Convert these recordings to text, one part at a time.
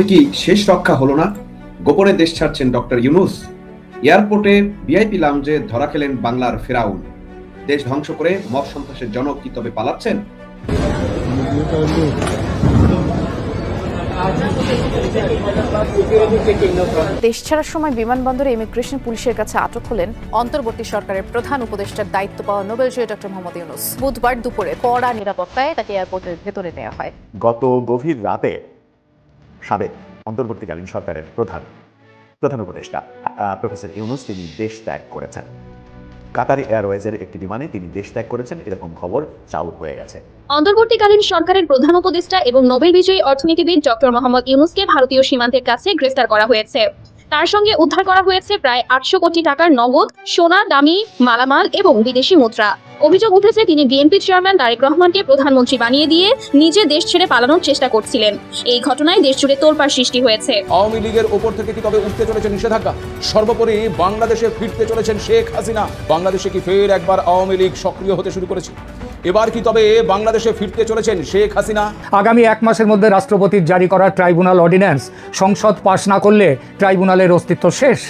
তবে কি শেষ রক্ষা হলো না? গোপনে দেশ ছাড়ছেন ডক্টর ইউনুস। এয়ারপোর্টে ভিআইপি লাউঞ্জে ধরা খেলেন বাংলার ফেরাউন। দেশ ধ্বংস করে মব সন্ত্রাসের জনক কি তবে পালাচ্ছেন? দেশ ছাড়ার সময় বিমানবন্দরে ইমিগ্রেশন পুলিশের কাছে আটক হলেন অন্তর্বর্তী সরকারের প্রধান উপদেষ্টার দায়িত্ব পাওয়া নোবেলজয়ী ডক্টর মোহাম্মদ ইউনুস। বুধবার দুপুরে কড়া নিরাপত্তায় তাকে এয়ারপোর্টের ভেতরে নেওয়া হয়। গত গভীর রাতে সাবেক অন্তর্বর্তীকালীন সরকারের প্রধান প্রধান উপদেষ্টা প্রফেসর ইউনুস তিনি দেশ ত্যাগ করেছেন। কাতারি এয়ারওয়েজের একটি বিমানে তিনি দেশ ত্যাগ করেছেন, এরকম খবর চাউর হয়ে গেছে। অন্তর্বর্তীকালীন সরকারের প্রধান উপদেষ্টা এবং নোবেল বিজয়ী অর্থনীতিবিদ ডক্টর মোহাম্মদ ইউনুসকে ভারতীয় সীমান্তের কাছে গ্রেফতার করা হয়েছে। তার সঙ্গে উদ্ধার করা হয়েছে প্রায় আটশো কোটি টাকার নগদ, সোনা, দামি, মালামাল এবং বিদেশি মুদ্রা। অভিযোগ উঠেছে, তিনি বিএনপি চেয়ারম্যান তারেক রহমানকে প্রধানমন্ত্রী বানিয়ে দিয়ে নিজে দেশ ছেড়ে পালানোর চেষ্টা করছিলেন। এই ঘটনায় দেশ জুড়ে তোলপাড় সৃষ্টি হয়েছে। আওয়ামী লীগের ওপর থেকে কি তবে উঠতে চলেছে নিষেধাজ্ঞা? সর্বোপরি বাংলাদেশে ফিরতে চলেছেন শেখ হাসিনা। বাংলাদেশে কি ফের একবার আওয়ামী লীগ সক্রিয় হতে শুরু করেছে? এবার কি তবে বাংলাদেশে ফিরতে চলেছেন শেখ হাসিনা? আগামী এক মাসের মধ্যে রাষ্ট্রপতির জারি করা ট্রাইব্যুনাল অর্ডিন্যান্স, সংসদ পাশ না করলে ট্রাইব্যুনালের অস্তিত্ব শেষ।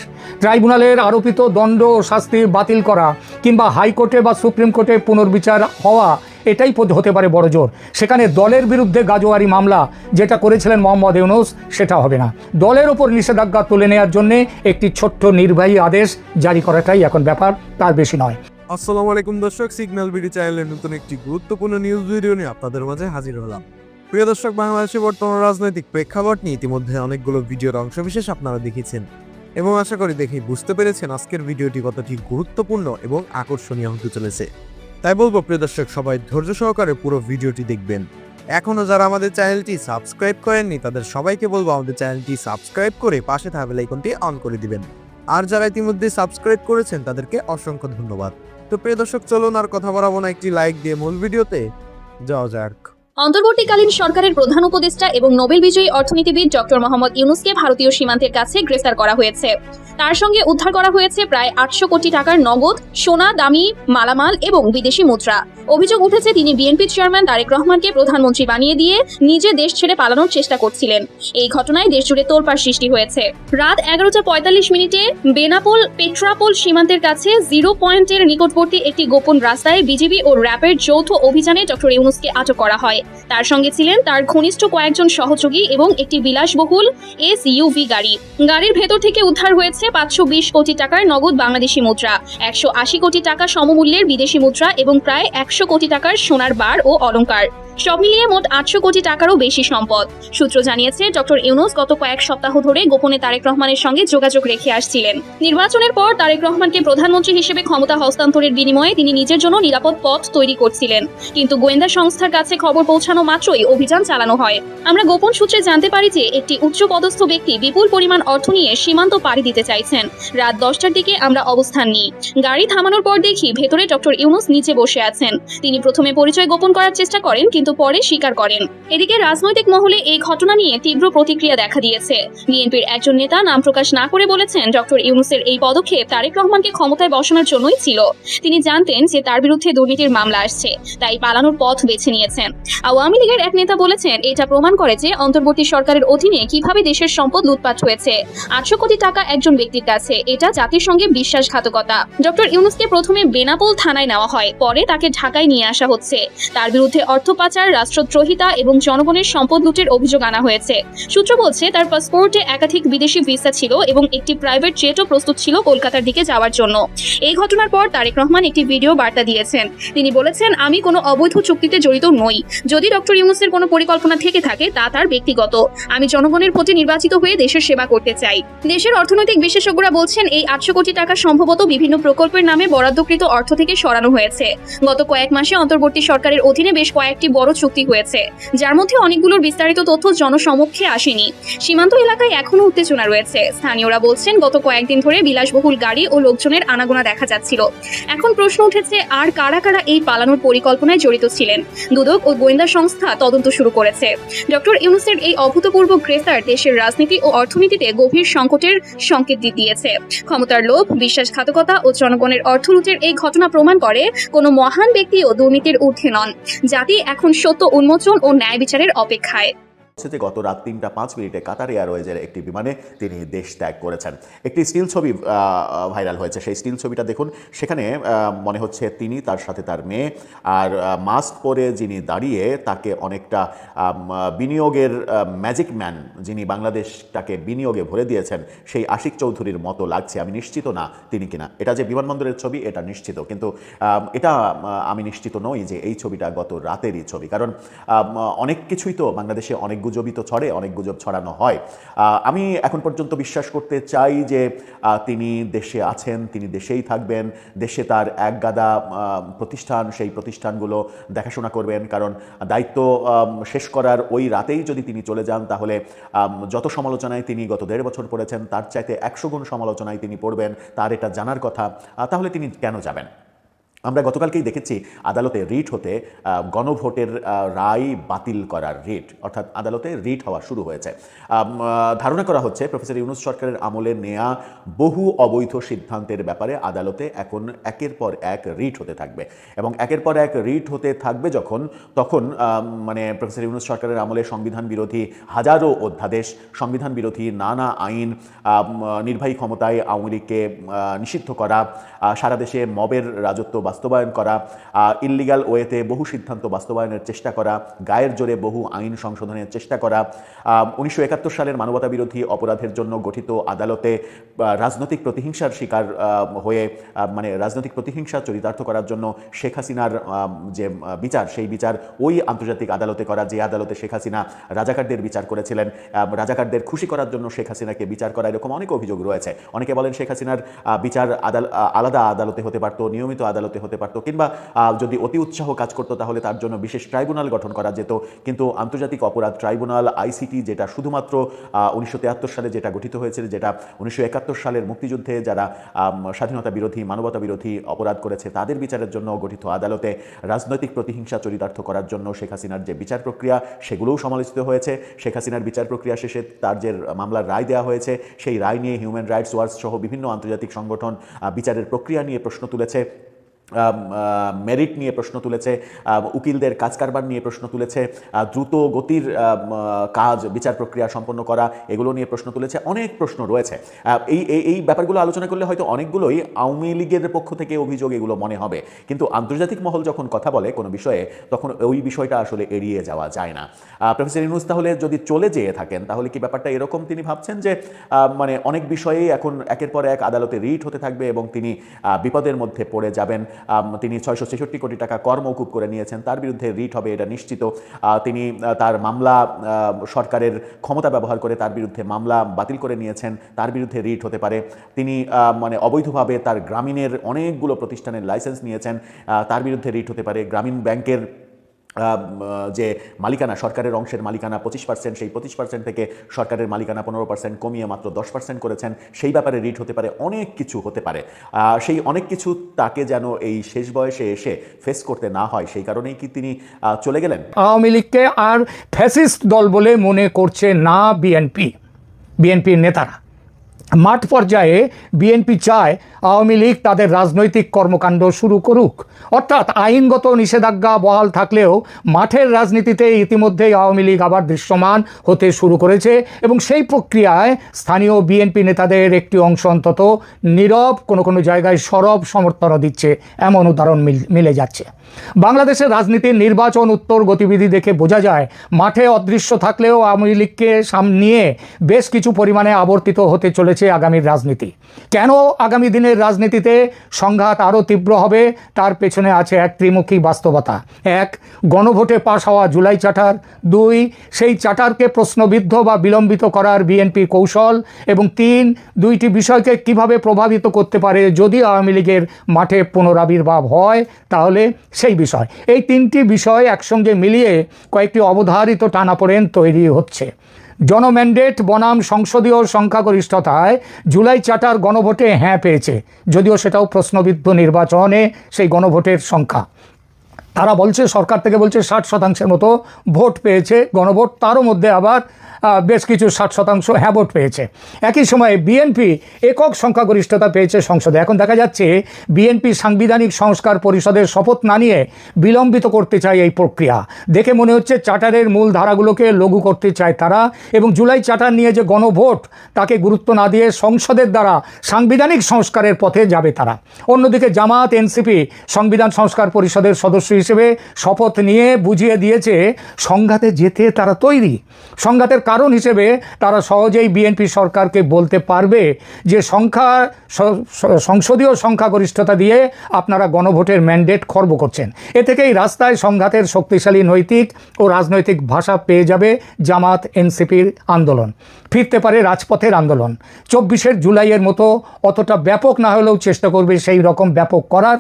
ট্রাইব্যুনালের আরোপিত দণ্ড ও শাস্তি বাতিল করা কিংবা হাইকোর্টে বা সুপ্রিম কোর্টে পুনর্বিচার হওয়া, এটাই হতে পারে বড় জোর। সেখানে দলের বিরুদ্ধে গাজোয়ারি মামলা, যেটা করেছিলেন মোহাম্মদ ইউনুস, সেটা হবে না। দলের ওপর নিষেধাজ্ঞা তুলে নেওয়ার জন্য একটি ছোট্ট নির্বাহী আদেশ জারি করাটাই এখন ব্যাপার, তার বেশি নয়। আসসালামু আলাইকুম দর্শক সিগন্যাল বিডি চ্যানেলের নতুন একটি গুরুত্বপূর্ণ নিউজ ভিডিও নিয়ে আপনাদের মাঝে হাজির হলাম। প্রিয় দর্শক, বাংলাদেশে বর্তমান রাজনৈতিক প্রেক্ষাপট নিয়ে ইতিমধ্যে অনেকগুলো ভিডিওর অংশবিশেষ আপনারা দেখেছেন। এবং আশা করি দেখেই বুঝতে পেরেছেন আজকের ভিডিওটি কতটি গুরুত্বপূর্ণ এবং আকর্ষণীয় হতে চলেছে। তাই বলব, প্রিয় দর্শক, সবাই ধৈর্য সহকারে পুরো ভিডিওটি দেখবেন। এখনও যারা আমাদের চ্যানেলটি সাবস্ক্রাইব করেননি, তাদের সবাইকে বলব আমাদের চ্যানেলটি সাবস্ক্রাইব করে পাশে থাকা বেলাইকনটি অন করে দিবেন। আর যারা ইতিমধ্যে সাবস্ক্রাইব করেছেন, তাদেরকে অসংখ্য ধন্যবাদ। তো প্রিয় দর্শক, চলুন আর কথা বাড়াবো না। একটি লাইক দিয়ে মূল ভিডিওতে। যাওয়া যাক। অন্তর্বর্তীকালীন সরকারের প্রধান উপদেষ্টা এবং নোবেল বিজয়ী অর্থনীতিবিদ ডক্টর মোহাম্মদ ইউনুসকে ভারতীয় সীমান্তের কাছে গ্রেফতার করা হয়েছে। তার সঙ্গে উদ্ধার করা হয়েছে প্রায় আটশো কোটি টাকার নগদ, সোনা, দামি, মালামাল এবং বিদেশি মুদ্রা। অভিযোগ উঠেছে, তিনি বিএনপি চেয়ারম্যান তারেক রহমানকে প্রধানমন্ত্রী বানিয়ে দিয়ে নিজে দেশ ছেড়ে পালানোর চেষ্টা করছিলেন। এই ঘটনায় দেশ জুড়ে তোলপাড় সৃষ্টি হয়েছে। রাত এগারোটা পঁয়তাল্লিশ মিনিটে বেনাপোল পেট্রাপোল সীমান্তের কাছে জিরো পয়েন্টের নিকটবর্তী একটি গোপন রাস্তায় বিজিবি ও র্যাপের যৌথ অভিযানে ডক্টর ইউনুসকে আটক করা হয়। তার সঙ্গে ছিলেন তার ঘনিষ্ঠ কয়েকজন সহযোগী এবং একটি বিলাসবহুল এস ইউভি গাড়ি। গাড়ির ভেতর থেকে উদ্ধার হয়েছে পাঁচশো বিশ কোটি টাকার নগদ বাংলাদেশি মুদ্রা, একশো আশি কোটি টাকা সমমূল্যের বিদেশি মুদ্রা এবং প্রায় একশো কোটি টাকার সোনার বার ও অলংকার। সব মিলিয়ে মোট আটশো কোটি টাকারও বেশি সম্পদ। সূত্র জানিয়েছে, ডক্টর ইউনুস গত কয়েক সপ্তাহ ধরে গোপনে তারেক রহমানের সঙ্গে যোগাযোগ রেখে আসছিলেন। নির্বাচনের পর তারেক রহমানকে প্রধানমন্ত্রী হিসেবে ক্ষমতা হস্তান্তরের বিনিময়ে তিনি নিজের জন্য নিরাপদ পথ তৈরি করছিলেন। কিন্তু গোয়েন্দা সংস্থার কাছে খবর পৌঁছানো মাত্রই অভিযান চালানো হয়। আমরা গোপন সূত্রে জানতে পারি যে একটি উচ্চ পদস্থ ব্যক্তি বিপুল পরিমাণ অর্থ নিয়ে সীমান্ত পাড়ি দিতে চাইছেন। রাত দশটার দিকে আমরা অবস্থান নিই। গাড়ি থামানোর পর দেখি ভেতরে ডক্টর ইউনুস নিচে বসে আছেন। তিনি প্রথমে পরিচয় গোপন করার চেষ্টা করেন, কিন্তু পরে স্বীকার করেন। এদিকে রাজনৈতিক মহলে এই ঘটনা নিয়ে তীব্র প্রতিক্রিয়া দেখা দিয়েছে। বিএনপির একজন নেতা নাম প্রকাশ না করে বলেছেন ডক্টর ইউনুসের এই পদক্ষেপ তারেক রহমানকে ক্ষমতায় বসানোর জন্যই ছিল। তিনি জানতেন যে তার বিরুদ্ধে দুর্নীতির মামলা আসছে, তাই পালানোর পথ বেছে নিয়েছেন। আওয়ামী লীগের এক নেতা বলেছেন, এটা প্রমাণ করে যে অন্তর্বর্তী সরকারের অধীনে কীভাবে দেশের সম্পদ লুটপাট হয়েছে। আটশো কোটি টাকা একজন ব্যক্তির কাছে, এটা জাতির সঙ্গে বিশ্বাসঘাতকতা। ডক্টর ইউনুসকে প্রথমে বেনাপোল থানায় নেওয়া হয়, পরে তাকে ঢাকায় নিয়ে আসা হচ্ছে। তার বিরুদ্ধে অর্থ পাচার, রাষ্ট্রদ্রোহিতা এবং জনগণের সম্পদ লুটের অভিযোগ আনা হয়েছে। সূত্র বলছে, তার পাসপোর্টে একাধিক বিদেশি ভিসা ছিল এবং একটি প্রাইভেট জেটও প্রস্তুত ছিল কলকাতার দিকে যাওয়ার জন্য। এই ঘটনার পর তারেক রহমান একটি ভিডিও বার্তা দিয়েছেন। তিনি বলেছেন, আমি কোনো অবৈধ চুক্তিতে জড়িত নই। যদি ডক্টর ইউনুসের কোনো পরিকল্পনা থেকে থাকে, তা তার ব্যক্তিগত। আমি জনগণের প্রতি নির্বাচিত হয়ে দেশের সেবা করতে চাই। দেশের অর্থনৈতিক বিশেষজ্ঞরা বলছেন, এই আটশো কোটি টাকা সম্ভবত বিভিন্ন প্রকল্পের নামে বরাদ্দকৃত অর্থ থেকে সরানো হয়েছে। গত কয়েক মাসে অন্তর্বর্তী সরকারের অধীনে বেশ কয়েকটি বড় চুক্তি হয়েছে। যার মধ্যে অনেকগুলোর বিস্তারিত তথ্য জনসমক্ষে আসেনি। সীমান্ত এলাকায় এখনও উত্তেজনা রয়েছে। স্থানীয়রা বলছেন, গত কয়েকদিন ধরে বিলাসবহুল গাড়ি ও লোকজনের আনাগোনা দেখা যাচ্ছিল। এখন প্রশ্ন উঠেছে, আর কারা কারা এই পালানোর পরিকল্পনায় জড়িত ছিলেন? দুদক ও গোয়েন্দা সংস্থা তদন্ত শুরু করেছে। ডক্টর ইউনুসের এই অভূতপূর্ব গ্রেফতার দেশের রাজনীতি ও অর্থনীতিতে গভীর সংকটের সংকেত দিয়েছে। ক্ষমতার লোভ, বিশ্বাসঘাতকতা ও জনগণের অর্থলুটের এই ঘটনা প্রমাণ করে কোনো মহান ব্যক্তিও দুর্নীতির ঊর্ধ্বে নন। জাতি এখন সত্য উন্মোচন ও ন্যায় বিচারের অপেক্ষায়। হচ্ছে যে গত রাত তিনটা পাঁচ মিনিটে কাতার এয়ারওয়েজের একটি বিমানে তিনি দেশ ত্যাগ করেছেন। একটি স্টিল ছবি ভাইরাল হয়েছে। সেই স্টিল ছবিটা দেখুন। সেখানে মনে হচ্ছে তিনি, তার সাথে তার মেয়ে আর মাস্ক পরে যিনি দাঁড়িয়ে তাকে অনেকটা বিনিয়োগের ম্যাজিক ম্যান যিনি বাংলাদেশটাকে বিনিয়োগে ভরে দিয়েছেন, সেই আশিক চৌধুরীর মতো লাগছে। আমি নিশ্চিত না তিনি কিনা। এটা যে বিমানবন্দরের ছবি, এটা নিশ্চিত। কিন্তু এটা আমি নিশ্চিত নই যে এই ছবিটা গত রাতেরই ছবি। কারণ অনেক কিছুই তো বাংলাদেশে অনেক গুজবই তো ছড়ে, অনেক গুজব ছড়ানো হয়। আমি এখন পর্যন্ত বিশ্বাস করতে চাই যে তিনি দেশে আছেন, তিনি দেশেই থাকবেন, দেশে তার এক গাদা প্রতিষ্ঠান, সেই প্রতিষ্ঠানগুলো দেখাশোনা করবেন, কারণ দায়িত্ব শেষ করার ওই রাতেই যদি তিনি চলে যান, তাহলে যত সমালোচনায় তিনি গত দেড় বছর পড়েছেন, তার চাইতে একশো গুণ সমালোচনায় তিনি পড়বেন, তার এটা জানার কথা। তাহলে তিনি কেন যাবেন? আমরা গতকালকেই দেখেছি আদালতে রিট হতে গণভোটের রায় বাতিল করার রিট, অর্থাৎ আদালতে রিট হওয়া শুরু হয়েছে। ধারণা করা হচ্ছে প্রফেসর ইউনুস সরকারের আমলে নেয়া বহু অবৈধ সিদ্ধান্তের ব্যাপারে আদালতে এখন একের পর এক রিট হতে থাকবে। এবং একের পর এক রিট হতে থাকবে যখন, তখন মানে প্রফেসর ইউনুস সরকারের আমলে সংবিধান বিরোধী হাজারো অধ্যাদেশ, সংবিধান বিরোধী নানা আইন নির্বাহী ক্ষমতায় আওয়ামী লীগকে নিষিদ্ধ করা সারা দেশে মবের রাজত্ব বাস্তবায়ন করা ইল্লিগাল ওয়েতে বহু সিদ্ধান্ত বাস্তবায়নের চেষ্টা করা, গায়ের জোরে বহু আইন সংশোধনের চেষ্টা করা উনিশশো একাত্তর সালের মানবতা বিরোধী অপরাধের জন্য গঠিত আদালতে রাজনৈতিক প্রতিহিংসার শিকার হয়ে মানে রাজনৈতিক প্রতিহিংসা চরিতার্থ করার জন্য শেখ হাসিনার যে বিচার, সেই বিচার ওই আন্তর্জাতিক আদালতে করা, যে আদালতে শেখ হাসিনা রাজাকারদের বিচার করেছিলেন রাজাকারদের খুশি করার জন্য শেখ হাসিনাকে বিচার করা, এরকম অনেক অভিযোগ রয়েছে। অনেকে বলেন শেখ হাসিনার বিচার আলাদা আদালতে হতে পারতো, নিয়মিত আদালতে হতে পারতো কিংবা যদি অতি উৎসাহ কাজ করতো তাহলে তার জন্য বিশেষ ট্রাইব্যুনাল গঠন করা যেত। কিন্তু আন্তর্জাতিক অপরাধ ট্রাইব্যুনাল, আইসিটি যেটা শুধুমাত্র উনিশশো সালে যেটা গঠিত হয়েছিল, যেটা উনিশশো একাত্তর সালের মুক্তিযুদ্ধে যারা স্বাধীনতা বিরোধী, মানবতা বিরোধী অপরাধ করেছে, তাদের বিচারের জন্য গঠিত আদালতে রাজনৈতিক প্রতিহিংসা চরিতার্থ করার জন্য শেখ হাসিনার যে বিচার প্রক্রিয়া, সেগুলোও সমালোচিত হয়েছে। শেখ হাসিনার বিচার প্রক্রিয়া শেষে তার যে মামলার রায় দেওয়া হয়েছে, সেই রায় নিয়ে হিউম্যান রাইটস ওয়াচ সহ বিভিন্ন আন্তর্জাতিক সংগঠন বিচারের প্রক্রিয়া নিয়ে প্রশ্ন তুলেছে। মেরিট নিয়ে প্রশ্ন তুলেছে উকিলদের কাজ কারবার নিয়ে প্রশ্ন তুলেছে দ্রুত গতির কাজ, বিচার প্রক্রিয়া সম্পন্ন করা, এগুলো নিয়ে প্রশ্ন তুলেছে, অনেক প্রশ্ন রয়েছে। এই, এই- ব্যাপারগুলো আলোচনা করলে হয়তো অনেকগুলোই আওয়ামী লীগের পক্ষ থেকে অভিযোগ এগুলো মনে হবে। কিন্তু আন্তর্জাতিক মহল যখন কথা বলে কোনো বিষয়ে, তখন ওই বিষয়টা আসলে এড়িয়ে যাওয়া যায় না। প্রফেসর ইউনুস তাহলে যদি চলে যেয়ে থাকেন, তাহলে কি ব্যাপারটা এরকম তিনি ভাবছেন যে মানে অনেক বিষয়েই এখন একের পর এক আদালতে রিট হতে থাকবে এবং তিনি বিপদের মধ্যে পড়ে যাবেন? তিনি ছয়শো ছেষট্টি কোটি টাকা কর মৌকুব করে নিয়েছেন। তার বিরুদ্ধে রিট হবে, এটা নিশ্চিত। তিনি তার মামলা সরকারের ক্ষমতা ব্যবহার করে তার বিরুদ্ধে মামলা বাতিল করে নিয়েছেন। তার বিরুদ্ধে রিট হতে পারে। তিনি মানে অবৈধভাবে তার গ্রামীণের অনেকগুলো প্রতিষ্ঠানের লাইসেন্স নিয়েছেন। তার বিরুদ্ধে রিট হতে পারে। গ্রামীণ ব্যাংকের যে মালিকানা সরকারের অংশের মালিকানা পঁচিশ পার্সেন্ট সেই পঁচিশ পার্সেন্ট থেকে সরকারের মালিকানা পনেরো পার্সেন্ট কমিয়ে মাত্র দশ পার্সেন্ট করেছেন। সেই ব্যাপারে রিট হতে পারে, অনেক কিছু হতে পারে। সেই অনেক কিছু তাকে যেন এই শেষ বয়সে এসে ফেস করতে না হয়, সেই কারণেই কি তিনি চলে গেলেন? আওয়ামী লীগকে আর ফ্যাসিস্ট দল বলে মনে করছে না বিএনপি। বিএনপির নেতারা। মাঠ পর্যায়ে বিএনপি চায় আওয়ামী লীগ তাদের রাজনৈতিক কর্মকাণ্ড শুরু করুক। অর্থাৎ আইনগত নিষেধাজ্ঞা বহাল থাকলেও মাঠের রাজনীতিতে ইতিমধ্যেই আওয়ামী লীগ আবার দৃশ্যমান হতে শুরু করেছে এবং সেই প্রক্রিয়ায় স্থানীয় বিএনপি নেতাদের একটি অংশ অন্তত নীরব, কোনো কোনো জায়গায় সরব সমর্থনও দিচ্ছে। এমন উদাহরণ মিল- যাচ্ছে। বাংলাদেশের রাজনীতির নির্বাচন উত্তর গতিবিধি দেখে বোঝা যায়, মাঠে অদৃশ্য থাকলেও আওয়ামী লীগকে সামনে বেশ কিছু পরিমাণে আবর্তিত হতে চলেছে আগামীর রাজনীতি। কেন আগামী দিনের রাজনীতিতে সংঘাত আরও তীব্র হবে, তার পেছনে আছে এক ত্রিমুখী বাস্তবতা। এক, গণভোটে পাশ হওয়া জুলাই চার্টার দুই, সেই চার্টারকে প্রশ্নবিদ্ধ বা বিলম্বিত করার বিএনপি কৌশল। এবং তিন, দুইটি বিষয়কে কীভাবে প্রভাবিত করতে পারে যদি আওয়ামী লীগের মাঠে পুনরাবির্ভাব হয়, তাহলে সেই বিষয়। এই তিনটি বিষয় একসঙ্গে মিলিয়ে কয়েকটি অবধারিত টানাপোড়েন তৈরি হচ্ছে। জনম্যান্ডেট বনাম সংসদীয় সংখ্যাগরিষ্ঠতায় জুলাই চার্টার গণভোটে হ্যাঁ পেয়েছে, যদিও সেটাও প্রশ্নবিদ্ধ নির্বাচনে সেই গণভোটের সংখ্যা। তারা বলছে, সরকার থেকে বলছে ষাট শতাংশের মতো ভোট পেয়েছে গণভোট, তারও মধ্যে আবার বেশ কিছু ষাট শতাংশ হ্যাঁ ভোট পেয়েছে। একই সময়ে বিএনপি একক সংখ্যাগরিষ্ঠতা পেয়েছে সংসদে। এখন দেখা যাচ্ছে বিএনপি সাংবিধানিক সংস্কার পরিষদের শপথ না নিয়ে বিলম্বিত করতে চায় এই প্রক্রিয়া। দেখে মনে হচ্ছে চার্টারের মূল ধারাগুলোকে লঘু করতে চায় তারা এবং জুলাই চার্টার নিয়ে যে গণভোট, তাকে গুরুত্ব না দিয়ে সংসদের দ্বারা সাংবিধানিক সংস্কারের পথে যাবে তারা। অন্যদিকে জামাত এনসিপি সংবিধান সংস্কার পরিষদের সদস্য হিসেবে শপথ নিয়ে বুঝিয়ে দিয়েছে, সংঘাতে যেতে তারা তৈরি। সংঘাতের কারণ হিসেবে তারা সহজেই বিএনপি সরকারকে বলতে পারবে যে সংখ্যা সংসদীয় সংখ্যাগরিষ্ঠতা দিয়ে আপনারা গণভোটের ম্যান্ডেট খর্ব করছেন। এ থেকেই রাস্তায় সংঘাতের শক্তিশালী নৈতিক ও রাজনৈতিক ভাষা পেয়ে যাবে জামাত, এনসিপির আন্দোলন। ফিরতে পারে রাজপথের আন্দোলন। চব্বিশের জুলাইয়ের মতো অতটা ব্যাপক না হলেও চেষ্টা করবে সেই রকম ব্যাপক করার।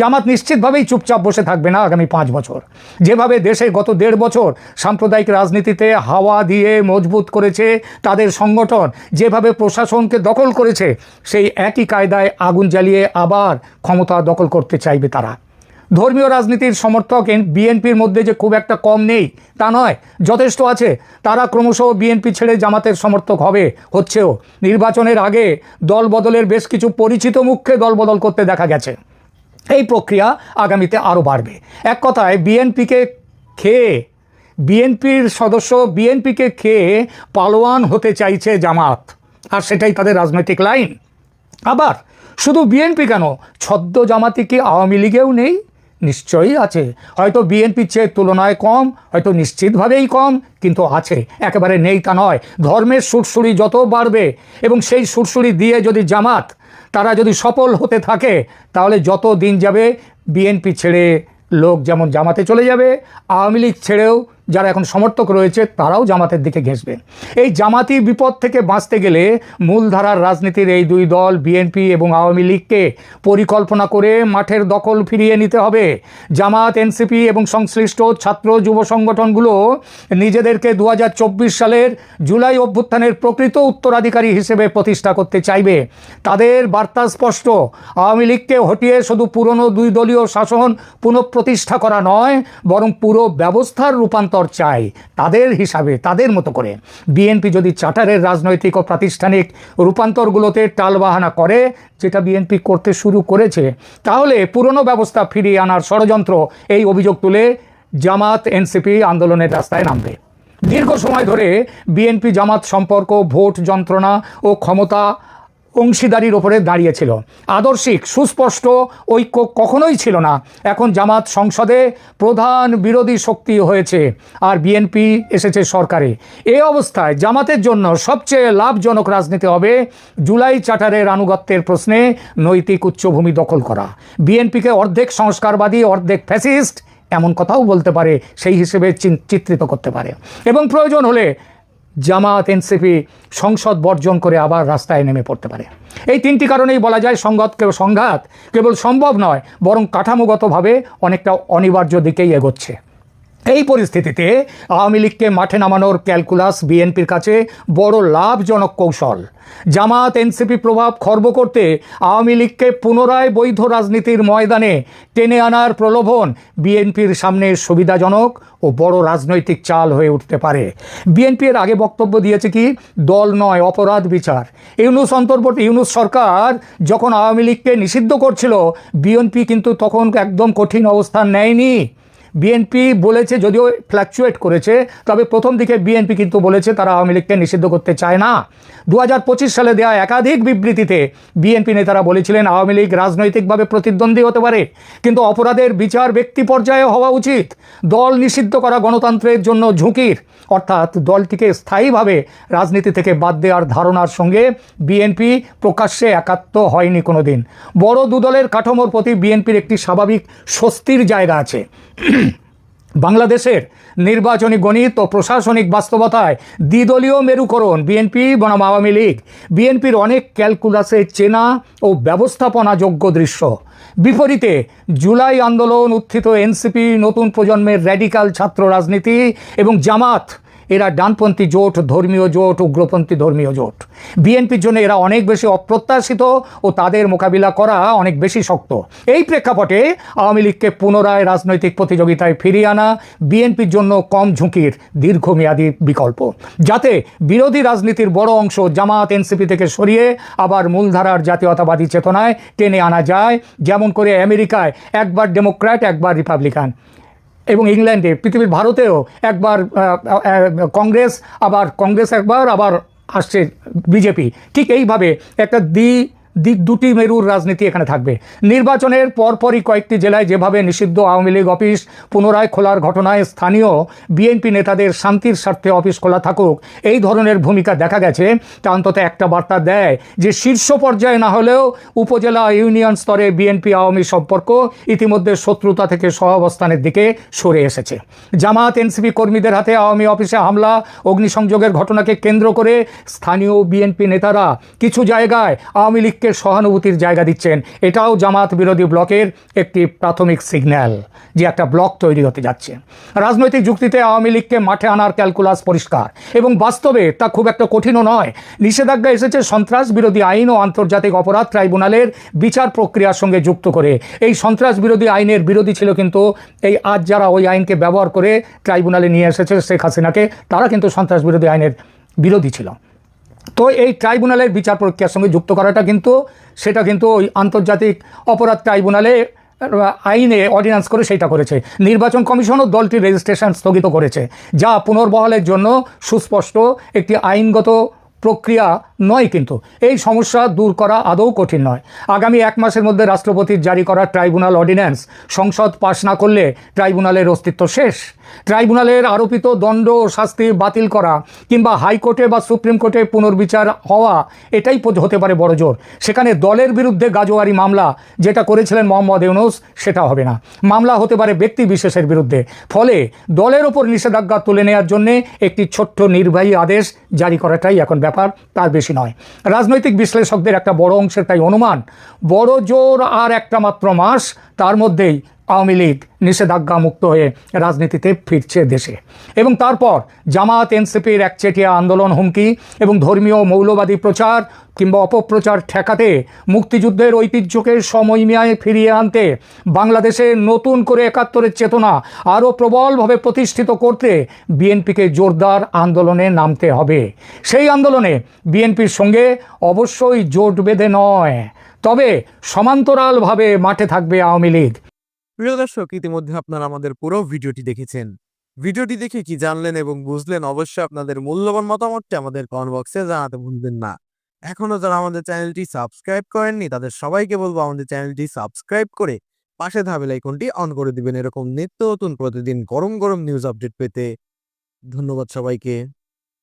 জামাত নিশ্চিতভাবেই চুপচাপ বসে থাকবে না আগামী পাঁচ বছর। যেভাবে দেশে গত দেড় বছর সাম্প্রদায়িক রাজনীতিতে হাওয়া দিয়ে মজবুত করেছে তাদের সংগঠন, যেভাবে প্রশাসনকে দখল করেছে, সেই একই কায়দায় আগুন জ্বালিয়ে আবার ক্ষমতা দখল করতে চাইবে তারা। ধর্মীয় রাজনীতির সমর্থক বিএনপির মধ্যে যে খুব একটা কম নেই, তা নয়, যথেষ্ট আছে। তারা ক্রমশ বিএনপি ছেড়ে জামাতের সমর্থক হবে, হচ্ছেও। নির্বাচনের আগে দল বদলের বেশ কিছু পরিচিত মুখকে দল বদল করতে দেখা গেছে। এই প্রক্রিয়া আগামীতে আরও বাড়বে। এক কথায়, বিএনপিকে খেয়ে বিএনপির সদস্য বিএনপিকে খেয়ে পালোয়ান হতে চাইছে জামাত। আর সেটাই তাদের রাজনৈতিক লাইন। আবার শুধু বিএনপি কেন? ছদ্ম জামাতি কি আওয়ামী লীগেও নেই? নিশ্চয়ই আছে। হয়তো বিএনপির চেয়ে তুলনায় কম, হয়তো নিশ্চিতভাবেই কম, কিন্তু আছে। একেবারে নেই তা নয়। ধর্মের সুরসুরি যত বাড়বে এবং সেই সুরসুরি দিয়ে যদি জামাত, তারা যদি সফল হতে থাকে, তাহলে যত দিন যাবে বিএনপি ছেড়ে লোক যেমন জামাতে চলে যাবে, আওয়ামী লীগ ছেড়েও যারা এখন সমর্থক রয়েছে, তারাও জামাতের দিকে ঘেঁষবে। এই জামাতি বিপদ থেকে বাঁচতে গেলে মূলধারার রাজনীতির এই দুই দল বিএনপি এবং আওয়ামী লীগকে পরিকল্পনা করে মাঠের দখল ফিরিয়ে নিতে হবে। জামাত এনসিপি এবং সংশ্লিষ্ট ছাত্র যুব সংগঠনগুলো নিজেদেরকে দু হাজার চব্বিশ সালের জুলাই অভ্যুত্থানের প্রকৃত উত্তরাধিকারী হিসেবে প্রতিষ্ঠা করতে চাইবে। তাদের বার্তা স্পষ্ট, আওয়ামী লীগকে হটিয়ে শুধু পুরনো দুই দলীয় শাসন পুনঃপ্রতিষ্ঠা করা নয়, বরং পুরো ব্যবস্থার রূপান্তর চাই তাদের হিসাবে, তাদের মতো করে। বিএনপি যদি চার্টারের রাজনৈতিক ও প্রাতিষ্ঠানিক রূপান্তরগুলোতে টালবাহানা করে, যেটা বিএনপি করতে শুরু করেছে, তাহলে পুরনো ব্যবস্থা ফিরিয়ে আনার ষড়যন্ত্র এই অভিযোগ তুলে জামাত এনসিপি আন্দোলনের রাস্তায় নামবে। দীর্ঘ সময় ধরে বিএনপি জামাত সম্পর্ক, ভোট যন্ত্রণা ও ক্ষমতা অংশীদারির ওপরে দাঁড়িয়েছিল। আদর্শিক, সুস্পষ্ট ঐক্য কখনোই ছিল না। এখন জামাত সংসদে প্রধান বিরোধী শক্তি হয়েছে আর বিএনপি এসেছে সরকারে। এই অবস্থায় জামাতের জন্য সবচেয়ে লাভজনক রাজনীতি হবে জুলাই চার্টারের আনুগত্যের প্রশ্নে নৈতিক উচ্চভূমি দখল করা। বিএনপিকে অর্ধেক সংস্কারবাদী, অর্ধেক ফ্যাসিস্ট এমন কথাও বলতে পারে, সেই হিসেবে চিত্রিত করতে পারে। এবং প্রয়োজন হলে জামাত, এনসিপি, সংসদ বর্জন করে আবার রাস্তায় নেমে পড়তে পারে। এই তিনটি কারণেই বলা যায় সংঘাত কেবল সংঘাত কেবল সম্ভব নয়, বরং কাঠামোগতভাবে অনেকটা অনিবার্য দিকেই এগোচ্ছে। এই পরিস্থিতিতে আওয়ামী লীগকে মাঠে নামানোর ক্যালকুলাস বিএনপির কাছে বড় লাভজনক কৌশল। জামাত এনসিপি প্রভাব খর্ব করতে আওয়ামী লীগকে পুনরায় বৈধ রাজনীতির ময়দানে টেনে আনার প্রলোভন বিএনপির সামনে সুবিধাজনক ও বড় রাজনৈতিক চাল হয়ে উঠতে পারে। বিএনপি এর আগে বক্তব্য দিয়েছে কি, দল নয়, অপরাধ বিচার। ইউনুস অন্তর্বর্তী, ইউনুস সরকার যখন আওয়ামী লীগকে নিষিদ্ধ করছিল, বিএনপি কিন্তু তখন একদম কঠিন অবস্থান নেয়নি। বিএনপি বলেছে, যদিও ফ্ল্যাকচুয়েট করেছে, তবে প্রথম দিকে বিএনপি কিন্তু বলেছে তারা আওয়ামী লীগকে নিষিদ্ধ করতে চায় না। দু হাজার পঁচিশ সালে দেওয়া একাধিক বিবৃতিতে বিএনপি নেতারা বলেছিলেন, আওয়ামী লীগ রাজনৈতিকভাবে প্রতিদ্বন্দ্বী হতে পারে, কিন্তু অপরাধের বিচার ব্যক্তি পর্যায়ে হওয়া উচিত। দল নিষিদ্ধ করা গণতন্ত্রের জন্য ঝুঁকির। অর্থাৎ দলটিকে স্থায়ীভাবে রাজনীতি থেকে বাদ দেওয়ার ধারণার সঙ্গে বিএনপি প্রকাশ্যে একাত্ম হয়নি কোনো দিন বড় দুদলের কাঠামোর প্রতি বিএনপির একটি স্বাভাবিক স্বস্তির জায়গা আছে। বাংলাদেশের নির্বাচনী গণিত ও প্রশাসনিক বাস্তবতায় দ্বিদলীয় মেরুকরণ বিএনপি বনাম আওয়ামী লীগ। বিএনপির অনেক ক্যালকুলাসে চেনা ও ব্যবস্থাপনাযোগ্য দৃশ্য। বিপরীতে জুলাই আন্দোলন উত্থিত এনসিপি নতুন প্রজন্মের র্যাডিক্যাল ছাত্র রাজনীতি এবং জামাত এরা ডানপন্থী জোট, ধর্মীয় জোট, উগ্রপন্থী ধর্মীয় জোট। বিএনপির জন্য এরা অনেক বেশি অপ্রত্যাশিত ও তাদের মোকাবিলা করা অনেক বেশি শক্ত। এই প্রেক্ষাপটে আওয়ামী লীগকে পুনরায় রাজনৈতিক প্রতিযোগিতায় ফিরিয়ে আনা বিএনপির জন্য কম ঝুঁকির দীর্ঘমেয়াদী বিকল্প। যাতে বিরোধী রাজনীতির বড় অংশ জামাত এনসিপি থেকে সরিয়ে আবার মূলধারার জাতীয়তাবাদী চেতনায় টেনে আনা যায়, যেমন করে আমেরিকায় একবার ডেমোক্র্যাট, একবার রিপাবলিকান। এবং ইংল্যান্ডে, পৃথিবীর ভারতেও একবার কংগ্রেস, আবার কংগ্রেস একবার, আবার আসছে বিজেপি। ঠিক এইভাবে একটা দ্বি দিক দুটি মেরুর রাজনীতি এখানে থাকবে। নির্বাচনের পরপরই কয়েকটি জেলায় যেভাবে নিষিদ্ধ আওয়ামী লীগ অফিস, পুনরায় খোলার ঘটনায় স্থানীয় বিএনপি নেতাদের শান্তির স্বার্থে অফিস খোলা থাকুক, এই ধরনের ভূমিকা দেখা গেছে। তা অন্তত একটা বার্তা দেয় যে শীর্ষ পর্যায়ে না হলেও উপজেলা ইউনিয়ন স্তরে বিএনপি আওয়ামী সম্পর্ক ইতিমধ্যে শত্রুতা থেকে সহাবস্থানের দিকে সরে এসেছে। জামাত এনসিপি কর্মীদের হাতে আওয়ামী অফিসে হামলা, অগ্নিসংযোগের ঘটনাকে কেন্দ্র করে স্থানীয় বিএনপি নেতারা কিছু জায়গায় আওয়ামী লীগকে সহানুভূতির জায়গা দিচ্ছেন। এটাও জামাত বিরোধী ব্লকের একটি প্রাথমিক সিগন্যাল যে একটা ব্লক তৈরি হতে যাচ্ছে। রাজনৈতিক যুক্তিতে আওয়ামী লীগকে মাঠে আনার ক্যালকুলাস পরিষ্কার এবং বাস্তবে তা খুব একটা কঠিনও নয়। নিষেধাজ্ঞা এসেছে সন্ত্রাস বিরোধী আইন ও আন্তর্জাতিক অপরাধ ট্রাইব্যুনালের বিচার প্রক্রিয়ার সঙ্গে যুক্ত করে। এই সন্ত্রাস বিরোধী আইনের বিরোধী ছিল কিন্তু এই আজ যারা ওই আইনকে ব্যবহার করে ট্রাইব্যুনালে নিয়ে এসেছে শেখ হাসিনাকে, তারা কিন্তু সন্ত্রাস বিরোধী আইনের বিরোধী ছিল। তো এই ট্রাইব্যুনালের বিচার প্রক্রিয়ার সঙ্গে যুক্ত করাটা কিন্তু, সেটা কিন্তু ওই আন্তর্জাতিক অপরাধ ট্রাইব্যুনালে আইনে অর্ডিন্যান্স করে সেটা করেছে। নির্বাচন কমিশনও দলটির রেজিস্ট্রেশন স্থগিত করেছে, যা পুনর্বহালের জন্য সুস্পষ্ট একটি আইনগত প্রক্রিয়া নয় কিন্তু। এই সমস্যা দূর করা আদৌ কঠিন নয়। আগামী এক মাসের মধ্যে রাষ্ট্রপতির জারি করা ট্রাইব্যুনাল অর্ডিন্যান্স সংসদ পাশ না করলে ট্রাইব্যুনালের অস্তিত্ব শেষ। ট্রাইব্যুনালের আরোপিত দণ্ড ও শাস্তি বাতিল করা কিংবা হাইকোর্টে বা সুপ্রিম কোর্টে পুনর্বিচার হওয়া, এটাই হতে পারে বড় জোর। সেখানে দলের বিরুদ্ধে গাজোয়ারি মামলা, যেটা করেছিলেন মোহাম্মদ ইউনুস, সেটা হবে না। মামলা হতে পারে ব্যক্তি বিশেষের বিরুদ্ধে। ফলে দলের ওপর নিষেধাজ্ঞা তুলে নেওয়ার জন্যে একটি ছোট্ট নির্বাহী আদেশ জারি করাটাই এখন ব্যাপার, তার বেশি নয়। রাজনৈতিক বিশ্লেষকদের একটা বড় অংশের তাই অনুমান, বড় জোর আর একটা মাত্র মাস, তার মধ্যেই আওয়ামী লীগ নিষেধাজ্ঞা মুক্ত হয়ে রাজনীতিতে ফিরছে দেশে। এবং তারপর জামাত এনসিপির একচেটিয়া আন্দোলন হুমকি এবং ধর্মীয় মৌলবাদী প্রচার কিংবা অপপ্রচার ঠেকাতে মুক্তিযুদ্ধের ঐতিহ্যকে সময়মিয়ায় ফিরিয়ে আনতে বাংলাদেশে নতুন করে একাত্তরের চেতনা আরও প্রবলভাবে প্রতিষ্ঠিত করতে বিএনপিকে জোরদার আন্দোলনে নামতে হবে। সেই আন্দোলনে বিএনপির সঙ্গে অবশ্যই জোট বেঁধে নয়, তবে সমান্তরালভাবে মাঠে থাকবে আওয়ামী লীগ। প্রিয় দর্শক, ইতিমধ্যে আপনারা আমাদের পুরো ভিডিওটি দেখেছেন। ভিডিওটি দেখে কি জানলেন এবং বুঝলেন অবশ্যই আপনাদের মূল্যবান মতামতটি আমাদের কমেন্ট বক্সে জানাতে ভুলবেন না। এখনও যারা আমাদের চ্যানেলটি সাবস্ক্রাইব করেননি, তাদের সবাইকে বলব আমাদের চ্যানেলটি সাবস্ক্রাইব করে পাশে থাকা আইকনটি অন করে দিবেন। এরকম নিত্য নতুন প্রতিদিন গরম গরম নিউজ আপডেট পেতে। ধন্যবাদ সবাইকে।